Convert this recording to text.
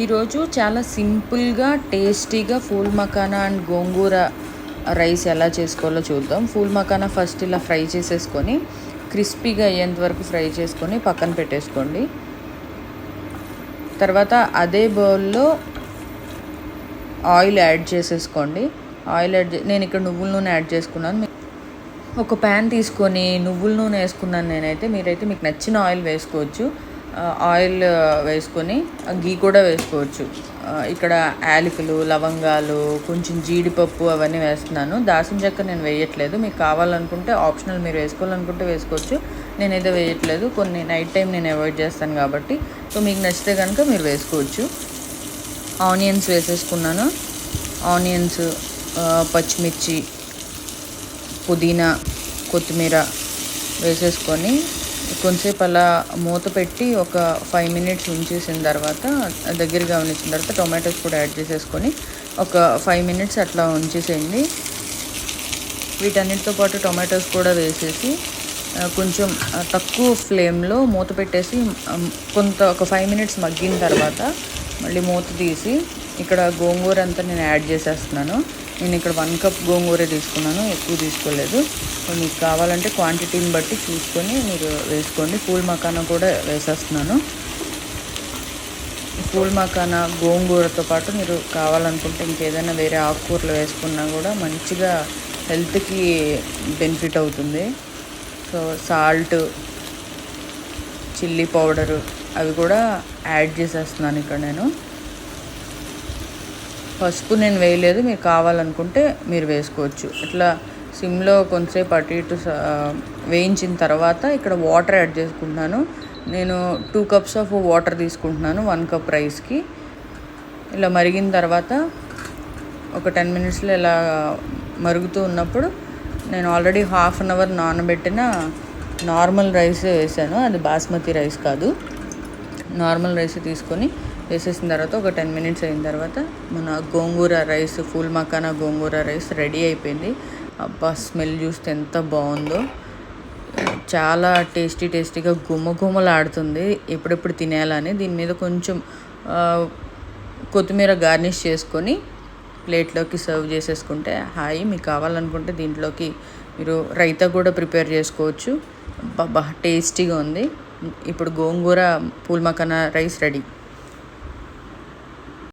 ఈరోజు చాలా సింపుల్గా టేస్టీగా ఫూల్ మకానా అండ్ గోంగూర రైస్ ఎలా చేసుకోవాలో చూద్దాం. ఫూల్ మకానా ఫస్ట్ ఇలా ఫ్రై చేసేసుకొని క్రిస్పీగా అయ్యేంత వరకు ఫ్రై చేసుకొని పక్కన పెట్టేసుకోండి. తర్వాత అదే బౌల్లో ఆయిల్ యాడ్ చేసేసుకోండి. ఆయిల్ యాడ్ నేను ఇక్కడ నువ్వుల నూనె యాడ్ చేసుకున్నాను. ఒక ప్యాన్ తీసుకొని నువ్వుల నూనె వేసుకున్నాను నేనైతే. మీరైతే మీకు నచ్చిన ఆయిల్ వేసుకోవచ్చు. ఆయిల్ వేసుకొని గీ కూడా వేసుకోవచ్చు. ఇక్కడ యాలకులు లవంగాలు కొంచెం జీడిపప్పు అవన్నీ వేస్తున్నాను. దాసిన చెక్క నేను వేయట్లేదు. మీకు కావాలనుకుంటే ఆప్షనల్ మీరు వేసుకోవాలనుకుంటే వేసుకోవచ్చు. నేను ఏదో వేయట్లేదు. కొన్ని నైట్ టైం నేను అవాయిడ్ చేస్తాను కాబట్టి. సో మీకు నచ్చితే కనుక మీరు వేసుకోవచ్చు. ఆనియన్స్ వేసేసుకున్నాను. ఆనియన్స్ పచ్చిమిర్చి పుదీనా కొత్తిమీర వేసేసుకొని కొంచెంసేపు అలా మూత పెట్టి ఒక ఫైవ్ మినిట్స్ ఉంచేసిన తర్వాత దగ్గరగా ఉంచిన తర్వాత టొమాటోస్ కూడా యాడ్ చేసేసుకొని ఒక ఫైవ్ మినిట్స్ అట్లా ఉంచేసేయండి. వీటన్నిటితో పాటు టొమాటోస్ కూడా వేసేసి కొంచెం తక్కువ ఫ్లేమ్లో మూత పెట్టేసి కొంత ఒక ఫైవ్ మినిట్స్ మగ్గిన తర్వాత మళ్ళీ మూత తీసి ఇక్కడ గోంగూర అంతా నేను యాడ్ చేసేస్తున్నాను. నేను ఇక్కడ వన్ కప్ గోంగూర తీసుకున్నాను ఎక్కువ తీసుకోలేదు. మీకు కావాలంటే క్వాంటిటీని బట్టి చూసుకొని మీరు వేసుకోండి. పూల్ మకానా కూడా వేసేస్తున్నాను. పూల్ మకానా గోంగూరతో పాటు మీరు కావాలనుకుంటే ఇంకేదైనా వేరే ఆకుకూరలు వేసుకున్నా కూడా మంచిగా హెల్త్కి బెనిఫిట్ అవుతుంది. సో సాల్ట్ చిల్లీ పౌడరు అవి కూడా యాడ్ చేసేస్తున్నాను ఇక్కడ నేను. పసుపు నేను వేయలేదు మీరు కావాలనుకుంటే మీరు వేసుకోవచ్చు. ఇట్లా సిమ్లో కొంతసేపు అటు ఇటు వేయించిన తర్వాత ఇక్కడ వాటర్ యాడ్ చేసుకుంటున్నాను. నేను టూ కప్స్ ఆఫ్ వాటర్ తీసుకుంటున్నాను వన్ కప్ రైస్కి. ఇలా మరిగిన తర్వాత ఒక టెన్ మినిట్స్లో ఇలా మరుగుతూ ఉన్నప్పుడు నేను ఆల్రెడీ హాఫ్ అన్ అవర్ నానబెట్టిన నార్మల్ రైస్ వేసాను. అది బాస్మతి రైస్ కాదు. నార్మల్ రైస్ తీసుకొని వేసేసిన తర్వాత ఒక టెన్ మినిట్స్ అయిన తర్వాత మన gongura rice phool makhana gongura rice ready అయిపోయింది. అబ్బా స్మెల్ చూస్తే ఎంత బాగుందో. చాలా టేస్టీ టేస్టీగా గుమ్మ గుమ్మలాడుతుంది ఎప్పుడెప్పుడు తినేయాలని దీని మీద కొంచెం కొత్తిమీర గార్నిష్ చేసుకొని ప్లేట్లోకి సర్వ్ చేసేసుకుంటే హాయి. మీకు కావాలనుకుంటే దీంట్లోకి మీరు రైతా కూడా ప్రిపేర్ చేసుకోవచ్చు. బాగా టేస్టీగా ఉంది. ఇప్పుడు గోంగూర పూల్ రైస్ రెడీ.